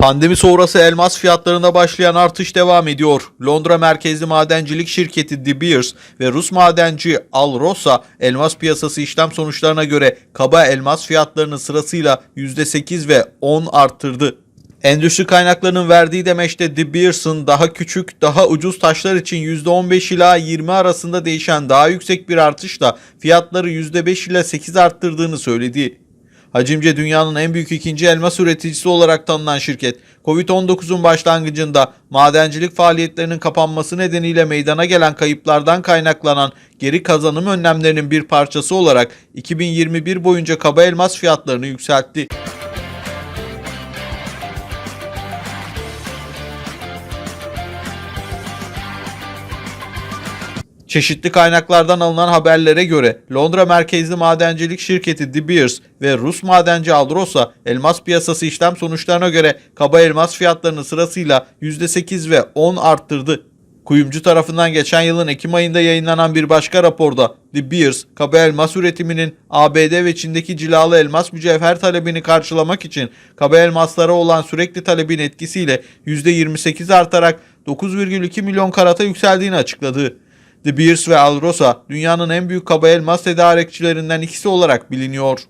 Pandemi sonrası elmas fiyatlarında başlayan artış devam ediyor. Londra merkezli madencilik şirketi De Beers ve Rus madenci Alrosa elmas piyasası işlem sonuçlarına göre kaba elmas fiyatlarını sırasıyla %8 ve 10 arttırdı. Endüstri kaynaklarının verdiği demeçte De Beers'ın daha küçük, daha ucuz taşlar için %15 ila 20 arasında değişen daha yüksek bir artışla fiyatları %5 ile 8 arttırdığını söyledi. Hacimce dünyanın en büyük ikinci elmas üreticisi olarak tanınan şirket, Covid-19'un başlangıcında madencilik faaliyetlerinin kapanması nedeniyle meydana gelen kayıplardan kaynaklanan geri kazanım önlemlerinin bir parçası olarak 2021 boyunca kaba elmas fiyatlarını yükseltti. Çeşitli kaynaklardan alınan haberlere göre Londra merkezli madencilik şirketi De Beers ve Rus madenci Aldrosa elmas piyasası işlem sonuçlarına göre kaba elmas fiyatlarını sırasıyla %8 ve 10 arttırdı. Kuyumcu tarafından geçen yılın Ekim ayında yayınlanan bir başka raporda De Beers, kaba elmas üretiminin ABD ve Çin'deki cilalı elmas mücevher talebini karşılamak için kaba elmaslara olan sürekli talebin etkisiyle %28 artarak 9,2 milyon karata yükseldiğini açıkladı. De Beers ve Alrosa dünyanın en büyük kaba elmas tedarikçilerinden ikisi olarak biliniyor.